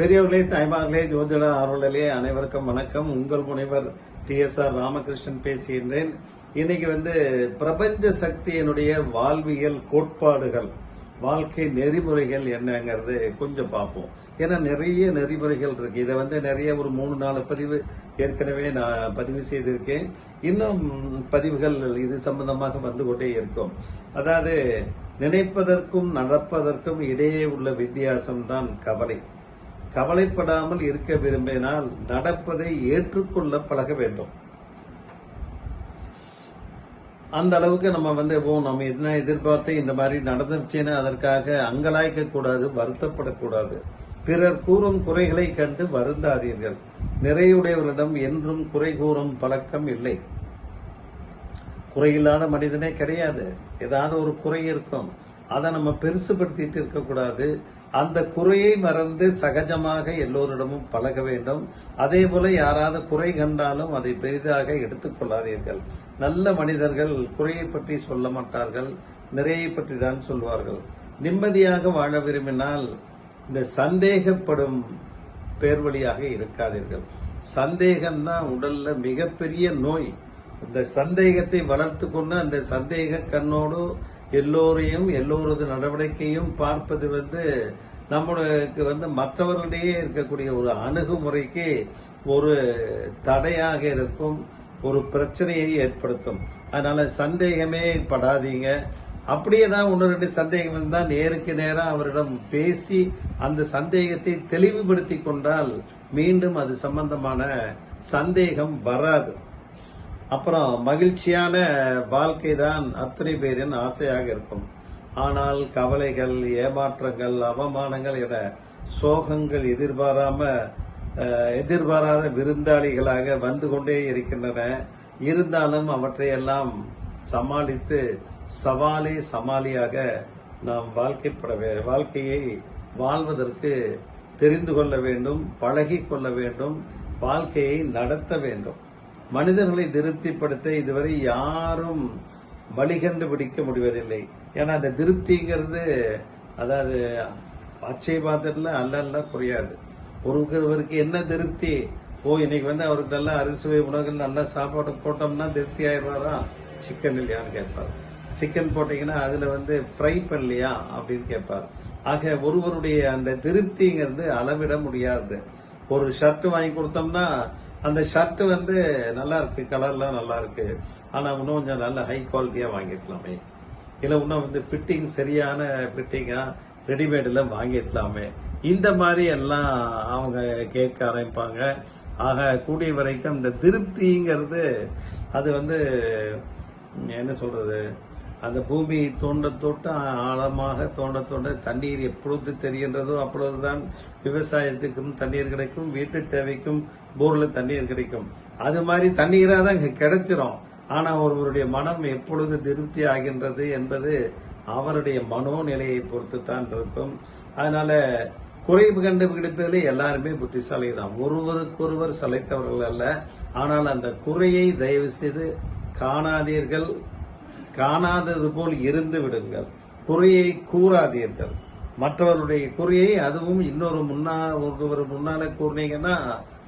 பெரியவர்களே தாய்மார்களே ஜோதிட ஆர்வலர்களே அனைவருக்கும் வணக்கம். உங்கள் முனைவர் டி. எஸ். ஆர். ராமகிருஷ்ணன் பேசுகின்றேன். இன்னைக்கு வந்து பிரபஞ்ச சக்தியினுடைய வாழ்வியல் கோட்பாடுகள் வாழ்க்கை நெறிமுறைகள் என்னங்கிறது கொஞ்சம் பார்ப்போம். ஏன்னா நிறைய நெறிமுறைகள் இருக்கு. இதை வந்து நிறைய ஒரு மூணு நாலு பதிவு ஏற்கனவே நான் பதிவு செய்திருக்கேன். இன்னும் பதிவுகள் இது சம்பந்தமாக வந்து கொண்டே இருக்கும். அதாவது நினைப்பதற்கும் நடப்பதற்கும் இடையே உள்ள வித்தியாசம் தான் கவலை. கவலைப்படாமல் இருக்க விரும்பினால் நடப்பதை ஏற்றுக்கொள்ள பழக வேண்டும். அந்த அளவுக்கு நம்ம வந்து ஓ நம்ம என்ன எதிர்பார்த்து இந்த மாதிரி நடந்துருச்சுன்னு அதற்காக அங்கலாய்க்க கூடாது வருத்தப்படக்கூடாது. பிறர் கூறும் குறைகளை கண்டு வருந்தாதீர்கள். நிறையுடையவரிடம் என்றும் குறை கூறும் பழக்கம் இல்லை. குறையில்லாத மனிதனே கிடையாது. ஏதாவது ஒரு குறை இருக்கும். அதை நம்ம பெருசுபடுத்திட்டு இருக்கக்கூடாது. அந்த குறையை மறந்து சகஜமாக எல்லோரிடமும் பழக வேண்டும். அதே போல யாராவது குறை கண்டாலும் அதை பெரிதாக எடுத்துக்கொள்ளாதீர்கள் நல்ல மனிதர்கள் குறையை பற்றி சொல்ல மாட்டார்கள் நிறையை பற்றி தான் சொல்வார்கள். நிம்மதியாக வாழ விரும்பினால் இந்த சந்தேகப்படும் பேர் வழியாக இருக்காதீர்கள். சந்தேகம்தான் உடல்ல மிகப்பெரிய நோய். இந்த சந்தேகத்தை வளர்த்து கொண்டு அந்த சந்தேக கண்ணோடு எல்லோரையும் எல்லோரது நடவடிக்கையும் பார்ப்பது வந்து நம்மளுக்கு வந்து மற்றவர்களிடையே இருக்கக்கூடிய ஒரு அணுகுமுறைக்கு ஒரு தடையாக இருக்கும் ஒரு பிரச்சனையை ஏற்படுத்தும். அதனால சந்தேகமே படாதீங்க. அப்படியே தான் ஒன்று ரெண்டு சந்தேகம் இருந்தால் நேருக்கு நேராக அவரிடம் பேசி அந்த சந்தேகத்தை தெளிவுபடுத்தி கொண்டால் மீண்டும் அது சம்பந்தமான சந்தேகம் வராது. அப்புறம் மகிழ்ச்சியான வாழ்க்கை தான் அத்தனை பேரின் ஆசையாக இருக்கும். ஆனால் கவலைகள் ஏமாற்றங்கள் அவமானங்கள் என சோகங்கள் எதிர்பாராம எதிர்பாராத விருந்தாளிகளாக வந்து கொண்டே இருக்கின்றன. இருந்தாலும் அவற்றையெல்லாம் சமாளித்து சவாலே சமாளியாக நாம் வாழ்க்கைப்பட வாழ்க்கையை வாழ்வதற்கு தெரிந்து கொள்ள வேண்டும் பழகி கொள்ள வேண்டும் வாழ்க்கையை நடத்த வேண்டும். மனிதர்களை திருப்திப்படுத்த இதுவரை யாரும் வழிகண்டு பிடிக்க முடிவதில்லை. ஏன்னா அந்த திருப்திங்கிறது அதாவது அச்சை பாத்திரத்தில் அல்ல அல்ல குறையாது. ஒருவருக்கு என்ன திருப்தி? ஓ இன்னைக்கு வந்து அவருக்கு நல்லா அரிசுவை உணவுகள் நல்லா சாப்பாடு போட்டோம்னா திருப்தி ஆயிடுவாரா? சிக்கன் இல்லையான்னு கேட்பார். சிக்கன் போட்டீங்கன்னா அதுல வந்து ஃப்ரை பண்ணலையா அப்படின்னு கேட்பார். ஆக ஒருவருடைய அந்த திருப்திங்கிறது அளவிட முடியாது. ஒரு ஷர்ட் வாங்கி கொடுத்தோம்னா அந்த ஷர்ட் வந்து நல்லா இருக்கு கலர்லாம் நல்லா இருக்கு. ஆனா இன்னும் கொஞ்சம் நல்ல ஹை குவாலிட்டியா வாங்கிருக்கலாமே. இல்ல இன்னும் வந்து ஃபிட்டிங் சரியான ஃபிட்டிங்கா ரெடிமேட்ல வாங்கிருக்கலாமே. இந்த மாதிரி எல்லாம் அவங்க கேட்க ஆரம்பிப்பாங்க. ஆக கூடிய வரைக்கும் இந்த திருப்திங்கிறது அது வந்து என்ன சொல்றது அந்த பூமியை தோண்ட தோட்ட ஆழமாக தோண்ட தோண்ட தண்ணீர் எப்பொழுது தெரிகின்றதோ அப்பொழுதுதான் விவசாயத்துக்கும் தண்ணீர் கிடைக்கும் வீட்டு தேவைக்கும் போரில் தண்ணீர் கிடைக்கும். அது மாதிரி தண்ணீராக தான் இங்கே கிடைச்சிரும். ஆனால் ஒருவருடைய மனம் எப்பொழுது திருப்தி ஆகின்றது என்பது அவருடைய மனோநிலையை பொறுத்து தான் இருக்கும். அதனால குறைவு கண்டுபிடிப்பதில் எல்லாருமே புத்திசாலி தான் ஒருவருக்கொருவர் சலைத்தவர்கள் அல்ல. ஆனால் அந்த குறையை தயவு செய்து காணாதீர்கள். காணாதது போல் இருந்து விடுங்கள். குறையை கூறாதீர்கள். மற்றவருடைய குறையை அதுவும் இன்னொரு முன்னா ஒரு முன்னால கூறினீங்கன்னா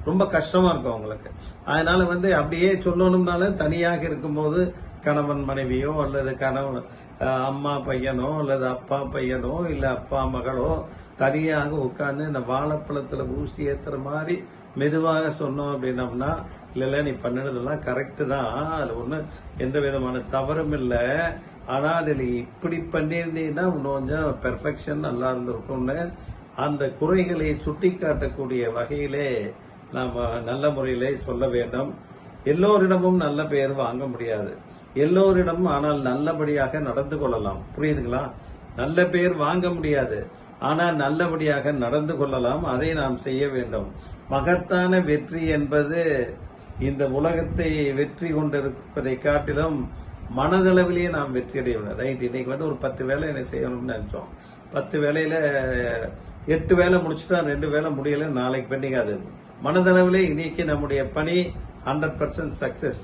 ரொம்ப கஷ்டமா இருக்கும் அவங்களுக்கு அதனால வந்து அப்படியே சொல்லணும்னாலும் தனியாக இருக்கும்போது கணவன் மனைவியோ அல்லது கணவன் அம்மா பையனோ அல்லது அப்பா பையனோ இல்ல அப்பா மகளோ தனியாக உட்கார்ந்து இந்த வாழைப்பழத்துல ஊசி ஏத்துற மாதிரி மெதுவாக சொன்னோம் அப்படின்னம்னா இல்லைல்ல நீ பண்ணினதெல்லாம் கரெக்டு தான். அதில் ஒன்றும் எந்த விதமான தவறும் இல்லை. ஆனால் அதில் இப்படி பண்ணியிருந்தீங்கன்னா இன்னும் கொஞ்சம் பெர்ஃபெக்ஷன் நல்லா இருந்திருக்கும்னு அந்த குறைகளை சுட்டி காட்டக்கூடிய வகையிலே நாம் நல்ல முறையிலே சொல்ல வேண்டும். எல்லோரிடமும் நல்ல பெயர் வாங்க முடியாது. எல்லோரிடமும் ஆனால் நல்லபடியாக நடந்து கொள்ளலாம். புரியுதுங்களா? நல்ல பெயர் வாங்க முடியாது. ஆனால் நல்லபடியாக நடந்து கொள்ளலாம். அதை நாம் செய்ய வேண்டும். மகத்தான வெற்றி என்பது இந்த உலகத்தை வெற்றி கொண்டிருப்பதை காட்டிலும் மனதளவிலேயே நாம் வெற்றி அடையணும் ரைட் இன்னைக்கு வந்து ஒரு பத்து வேலை என்ன செய்யணும்னு நினைச்சோம். பத்து வேலையில எட்டு வேலை முடிச்சுட்டா ரெண்டு வேலை முடியல நாளைக்கு பண்ணிக்காது. மனதளவிலே இன்னைக்கு நம்முடைய பணி ஹண்ட்ரட் பர்சன்ட் சக்சஸ்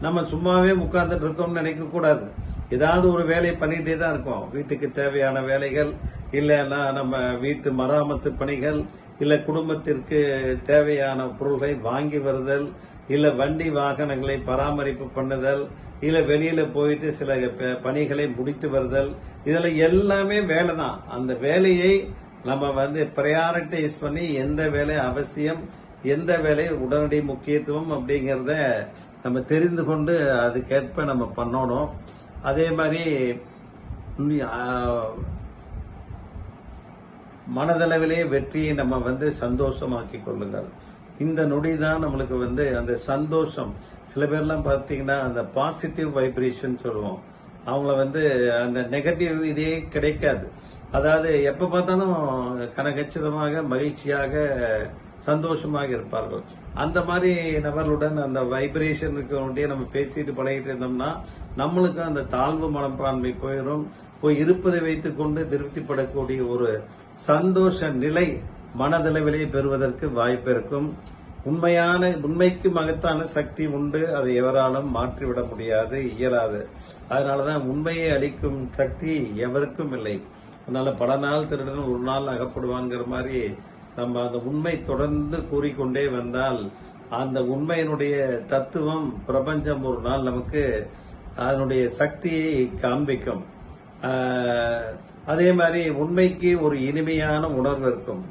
நம்ம சும்மாவே உட்கார்ந்துட்டு இருக்கோம்னு நினைக்க கூடாது. ஏதாவது ஒரு வேலையை பண்ணிட்டே தான் இருக்கோம். வீட்டுக்கு தேவையான வேலைகள் இல்லைன்னா நம்ம வீட்டு மராமத்து பணிகள் இல்ல குடும்பத்திற்கு தேவையான பொருள்களை வாங்கி வருதல் இல்ல வண்டி வாகனங்களை பராமரிப்பு பண்ணுதல் இல்ல வெளியில போயிட்டு சில ப- பணிகளை முடித்து வருதல் இதுல எல்லாமே வேலை தான் அந்த வேலையை நம்ம வந்து ப்ரையாரிட்டைஸ் பண்ணி எந்த வேலை அவசியம் எந்த வேலை உடனடி முக்கியத்துவம் அப்படிங்கிறத நம்ம தெரிந்து கொண்டு அதுக்கேற்ப நம்ம பண்ணணும். அதே மாதிரி மனதளவிலே வெற்றியை நம்ம வந்து சந்தோஷமாக்கி கொள்ளுங்கள். இந்த நொடி தான் நம்மளுக்கு வந்து அந்த சந்தோஷம். சில பேர்லாம் பார்த்தீங்கன்னா அந்த பாசிட்டிவ் வைப்ரேஷன் சொல்லுவோம். அவங்கள வந்து அந்த நெகட்டிவ் இதே கிடைக்காது. அதாவது எப்ப பார்த்தாலும் கனகச்சிதமாக மகிழ்ச்சியாக சந்தோஷமாக இருப்பார்கள். அந்த மாதிரி நபர்களுடன் அந்த வைப்ரேஷனுக்கு நம்ம பேசிட்டு பழகிட்டு இருந்தோம்னா நம்மளுக்கும் அந்த தாழ்வு மனப்பான்மை போயிடும் போய் இருப்பதை வைத்துக்கொண்டு திருப்திப்படக்கூடிய ஒரு சந்தோஷ நிலை மனதளவிலே பெறுவதற்கு வாய்ப்பு இருக்கும். உண்மையான உண்மைக்கு மகத்தான சக்தி உண்டு. அதை எவராலும் மாற்றிவிட முடியாது இயலாது. அதனாலதான் உண்மையை அளிக்கும் சக்தி எவருக்கும் இல்லை. அதனால பல நாள் திருடன் ஒரு நாள் அகப்படுவாங்கிற மாதிரி நம்ம அந்த உண்மை தொடர்ந்து கூறிக்கொண்டே வந்தால் அந்த உண்மையினுடைய தத்துவம் பிரபஞ்சம் ஒரு நாள் நமக்கு அதனுடைய சக்தியை காண்பிக்கும். அதே மாதிரி உண்மைக்கு ஒரு இனிமையான உணர்வு இருக்கும்.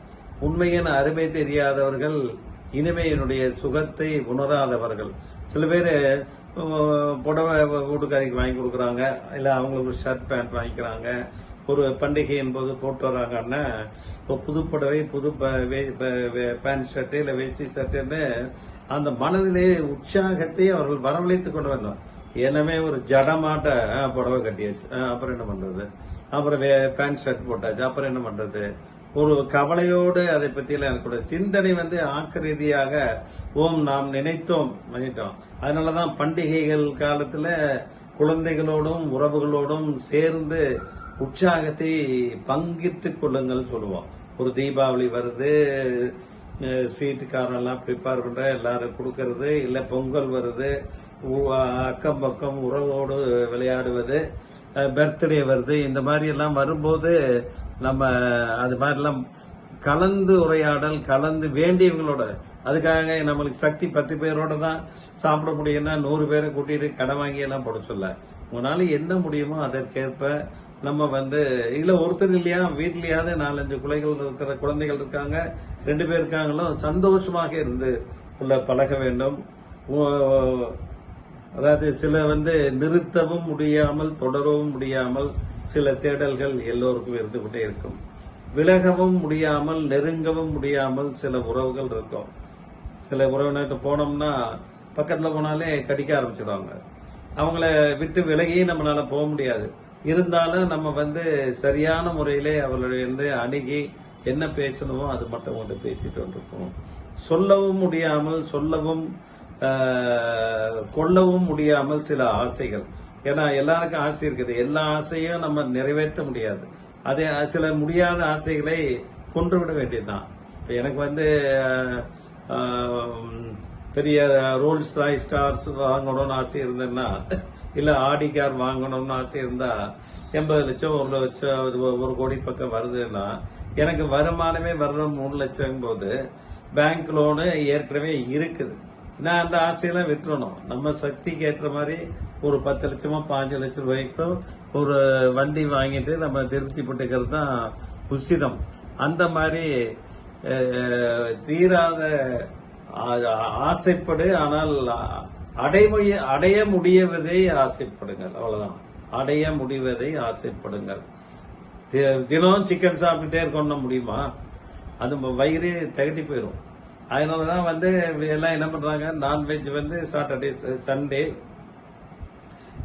உண்மையின் அருமை தெரியாதவர்கள் இனிமையினுடைய சுகத்தை உணராதவர்கள். சில பேர் புடவை வீட்டுக்காரிக்கு வாங்கி கொடுக்குறாங்க இல்லை அவங்களுக்கு ஒரு ஷர்ட் பேண்ட் வாங்கிக்கிறாங்க. ஒரு பண்டிகையின் போது போட்டு வராங்கன்னா இப்போ புது புடவை புது ப- வே- பேண்ட் ஷர்ட்டு இல்லை வேஷ்டி ஷர்ட்டுன்னு அந்த மனதிலே உற்சாகத்தை அவர்கள் வரவழைத்து கொண்டு வந்தோம். எனவே ஒரு ஜடமாட்ட புடவை கட்டியாச்சு. அப்புறம் என்ன பண்ணுறது அப்புறம் வே- பேண்ட் ஷர்ட் போட்டாச்சு. அப்புறம் என்ன பண்ணுறது ஒரு கவலையோடு அதை பற்றியெல்லாம் எனக்கு கூட சிந்தனை வந்து ஆக்க ரீதியாக ஓம் நாம் நினைத்தோம் மணிவிட்டோம் அதனால தான் பண்டிகைகள் காலத்தில் குழந்தைகளோடும் உறவுகளோடும் சேர்ந்து உற்சாகத்தை பங்கிட்டுக் கொள்ளுங்கள் சொல்லுவோம். ஒரு தீபாவளி வருது ஸ்வீட்டுக்காரன் எல்லாம் ப்ரிப்பேர் பண்ற எல்லாரும் கொடுக்கறது இல்லை பொங்கல் வருது அக்கம் பக்கம் உறவோடு விளையாடுவது பர்த்டே வருது. இந்த மாதிரி எல்லாம் வரும்போது நம்ம அது மாதிரிலாம் கலந்து உரையாடல் கலந்து வேண்டியவங்களோட அதுக்காக நம்மளுக்கு சக்தி பத்து பேரோட தான் சாப்பிட முடியும்னா நூறு பேரை கூட்டிட்டு கடை வாங்கி எல்லாம் போட சொல்ல. உங்களால என்ன முடியுமோ அதற்கேற்ப நம்ம வந்து இல்ல ஒருத்தர் இல்லையா வீட்லயாவது நாலஞ்சு குலைகள் இருக்கிற குழந்தைகள் இருக்காங்க ரெண்டு பேர் இருக்காங்களோ சந்தோஷமாக இருந்து உள்ள பழக வேண்டும். அதாவது சில வந்து நிறுத்தவும் முடியாமல் தொடரவும் முடியாமல் சில தேடல்கள் எல்லோருக்கும் இருந்து கொண்டே இருக்கும். விலகவும் முடியாமல் நெருங்கவும் முடியாமல் சில உறவுகள் இருக்கும். சில உறவினர்கிட்ட போனோம்னா பக்கத்தில் போனாலே கடிக்க ஆரம்பிச்சிடுவாங்க அவங்கள விட்டு விலகி நம்மளால போக முடியாது. இருந்தாலும் நம்ம வந்து சரியான முறையிலே அவர்களுடைய வந்து அணுகி என்ன பேசணுமோ அது மட்டும் கொண்டு பேசிட்டு இருக்கோம் சொல்லவும் முடியாமல் சொல்லவும் கொள்ளவும் முடியாமல் சில ஆசைகள். ஏன்னா எல்லாருக்கும் ஆசை இருக்குது. எல்லா ஆசையும் நம்ம நிறைவேற்ற முடியாது. அதே சில முடியாத ஆசைகளை கொன்று விட வேண்டியதுதான். இப்போ எனக்கு வந்து பெரிய ரோல்ஸ் ராய் ஸ்டார்ஸ் வாங்கணும்னு ஆசை இருந்ததுன்னா இல்லை ஆடி கார் வாங்கணும்னு ஆசை இருந்தா எண்பது லட்சம் ஒரு லட்சம் ஒரு- ஒரு கோடி பக்கம் வருதுன்னா எனக்கு வருமானமே வர்ற மூணு லட்சம் போது பேங்க் லோனு ஏற்கனவே இருக்குது. நான் அந்த ஆசையெல்லாம் விட்டுறணும். நம்ம சக்திக்கு ஏற்ற மாதிரி ஒரு பத்து லட்சமோ பாஞ்சு லட்சம் ரூபாய்க்கோ ஒரு வண்டி வாங்கிட்டு நம்ம திருப்தி பட்டுக்கிறது தான் உசிதம். அந்த மாதிரி தீராத ஆசைப்படு ஆனால் அடைமுய அடைய முடியவதை ஆசைப்படுங்கள். அவ்வளவுதான். அடைய முடிவதை ஆசைப்படுங்கள். தி- தினம் சிக்கன் சாப்பிட்டுட்டே இருக்கணும் முடியுமா? அது வயிறு தகட்டி போயிடும் அதனால தான் வந்து எல்லாம் என்ன பண்றாங்க? நான்வெஜ் வந்து சாட்டர்டே சண்டே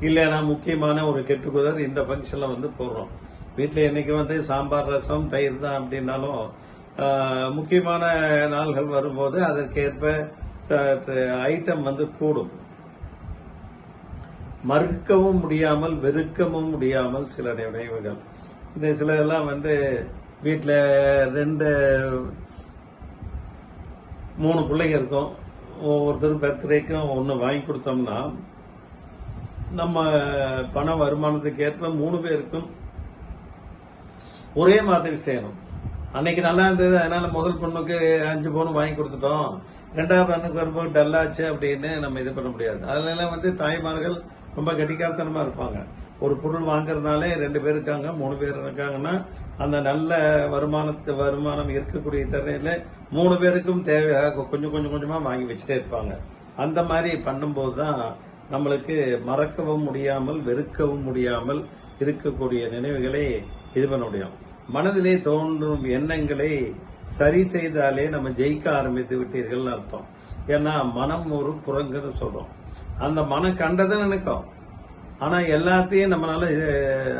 இல்லைன்னா முக்கியமான ஒரு கெட்டுக்குதர் இந்த ஃபங்க்ஷனில் வந்து போடுறோம். வீட்டில் என்றைக்கு வந்து சாம்பார் ரசம் தயிர் தான் அப்படின்னாலும் முக்கியமான நாள்கள் வரும்போது அதற்கேற்ப ஐட்டம் வந்து கூடும். மறுக்கவும் முடியாமல் வெறுக்கவும் முடியாமல் சில நினைவுகள். இந்த சிலதெல்லாம் வந்து வீட்டில் ரெண்டு மூணு பிள்ளைங்க இருக்கும். ஒவ்வொருத்தரும் பர்த்டேக்கும் ஒன்று வாங்கி கொடுத்தோம்னா நம்ம பண வருமானத்துக்கு ஏற்ப மூணு பேருக்கும் ஒரே மாதிரி செய்யணும். அன்னைக்கு நல்லா இருந்தது அதனால முதல் பொண்ணுக்கு அஞ்சு பவுன் வாங்கி கொடுத்துட்டோம். ரெண்டாவது பொண்ணுக்கு வரும்போது டல்லாச்சு அப்படின்னு நம்ம இது பண்ண முடியாது. அதுல வந்து தாய்மார்கள் ரொம்ப கட்டிக்காரத்தனமா இருப்பாங்க. ஒரு பொருள் வாங்குறதுனாலே ரெண்டு பேர் இருக்காங்க மூணு பேர் இருக்காங்கன்னா அந்த நல்ல வருமானத்து வருமானம் இருக்கக்கூடிய தருணையில மூணு பேருக்கும் தேவையாக கொஞ்சம் கொஞ்சம் கொஞ்சமா வாங்கி வச்சுட்டே இருப்பாங்க. அந்த மாதிரி பண்ணும்போது தான் நம்மளுக்கு மறக்கவும் முடியாமல் வெறுக்கவும் முடியாமல் இருக்கக்கூடிய நினைவுகளை இது பண்ண முடியும் மனதிலே தோன்றும் எண்ணங்களை சரி செய்தாலே நம்ம ஜெயிக்க ஆரம்பித்து விட்டீர்கள் அர்த்தம். ஏன்னா மனம் ஒரு குரங்குன்னு சொல்றோம். அந்த மனம் கண்டதை நினைக்கும். ஆனா எல்லாத்தையும் நம்மளால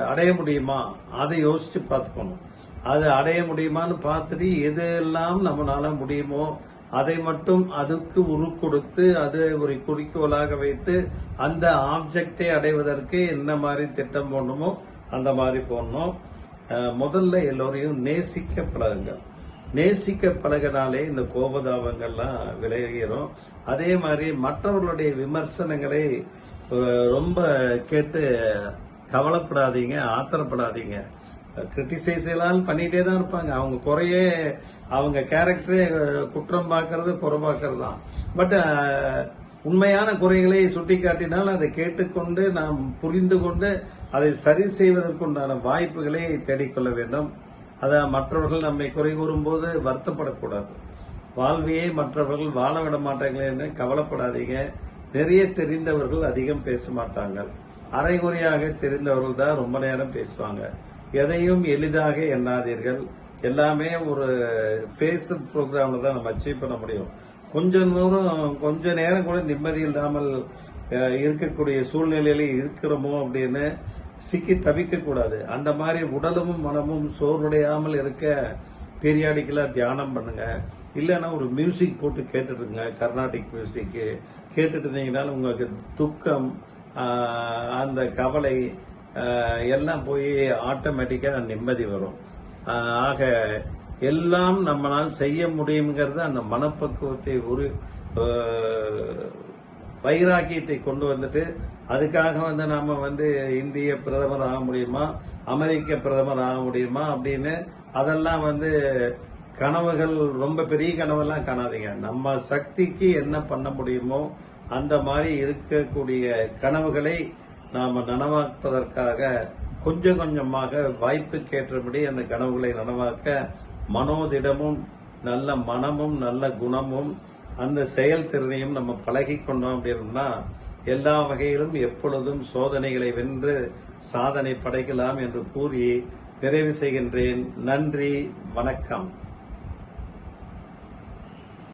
அடைய முடியுமா? அதை யோசிச்சு பார்த்துக்கணும். அது அடைய முடியுமான்னு பார்த்துட்டு எதெல்லாம் நம்மளால முடியுமோ அதை மட்டும் அதுக்கு உரு கொடுத்து அது ஒரு குறிக்கோளாக வைத்து அந்த ஆப்ஜெக்டை அடைவதற்கு என்ன மாதிரி திட்டம் போடணுமோ அந்த மாதிரி போடணும். முதல்ல எல்லோரையும் நேசிக்க பழகுங்க. நேசிக்க பழகினாலே இந்த கோபதாபங்கள்லாம் விலகிறோம் அதே மாதிரி மற்றவர்களுடைய விமர்சனங்களை ரொம்ப கேட்டு கவலைப்படாதீங்க ஆத்திரப்படாதீங்க. கிரிட்டிசைஸ் எல்லாம் பண்ணிட்டே தான் இருப்பாங்க. அவங்க குறையே அவங்க கேரக்டரே குற்றம் பார்க்கறது குறை பார்க்கறது தான். பட் உண்மையான குறைகளை சுட்டிக்காட்டினால் அதை கேட்டுக்கொண்டு நாம் புரிந்து கொண்டு அதை சரி செய்வதற்குண்டான வாய்ப்புகளை தேடிக்கொள்ள வேண்டும். அதான் மற்றவர்கள் நம்மை குறை கூறும்போது வருத்தப்படக்கூடாது. வாழ்வியை மற்றவர்கள் வாழ விட மாட்டாங்களேன்னு கவலைப்படாதீங்க. நிறைய தெரிந்தவர்கள் அதிகம் பேச மாட்டாங்க. அரைகுறையாக தெரிந்தவர்கள் தான் ரொம்ப நேரம் பேசுவாங்க. எதையும் எளிதாக எண்ணாதீர்கள். எல்லாமே ஒரு ஃபேஸ் ப்ரோக்ராம்ல தான் நம்ம அச்சீவ் பண்ண முடியும். கொஞ்ச தூரம் கொஞ்ச நேரம் கூட நிம்மதி இல்லாமல் இருக்கக்கூடிய சூழ்நிலையில இருக்கிறோமோ அப்படின்னு சிக்கி தவிக்க கூடாது அந்த மாதிரி உடலும் மனமும் சோர்வுடையாமல் இருக்க பீரியாடிக்கலா தியானம் பண்ணுங்க. இல்லைன்னா ஒரு மியூசிக் போட்டு கேட்டுடுங்க கர்நாடிக் மியூசிக்கு கேட்டுட்டு இருந்தீங்கனாலும் உங்களுக்கு துக்கம் அந்த கவலை எல்லாம் போய் ஆட்டோமேட்டிக்காக நிம்மதி வரும். ஆக எல்லாம் நம்மளால் செய்ய முடியுங்கிறது அந்த மனப்பக்குவத்தை ஒரு வைராக்கியத்தை கொண்டு வந்துட்டு அதுக்காக வந்து நாம் வந்து இந்திய பிரதமர் ஆக முடியுமா அமெரிக்க பிரதமர் ஆக முடியுமா அப்படின்னு அதெல்லாம் வந்து கனவுகள் ரொம்ப பெரிய கனவெல்லாம் காணாதீங்க. நம்ம சக்திக்கு என்ன பண்ண முடியுமோ அந்த மாதிரி இருக்கக்கூடிய கனவுகளை நாம் நனவாக்குவதற்காக கொஞ்சம் கொஞ்சமாக வாய்ப்புக்கேற்றபடி அந்த கனவுகளை நனவாக்க மனோதிடமும் நல்ல மனமும் நல்ல குணமும் அந்த செயல்திறனையும் நம்ம பழகி கொண்டோம் அப்படின்னா எல்லா வகையிலும் எப்பொழுதும் சோதனைகளை வென்று சாதனை படைக்கலாம் என்று கூறி நிறைவு செய்கின்றேன். நன்றி வணக்கம்.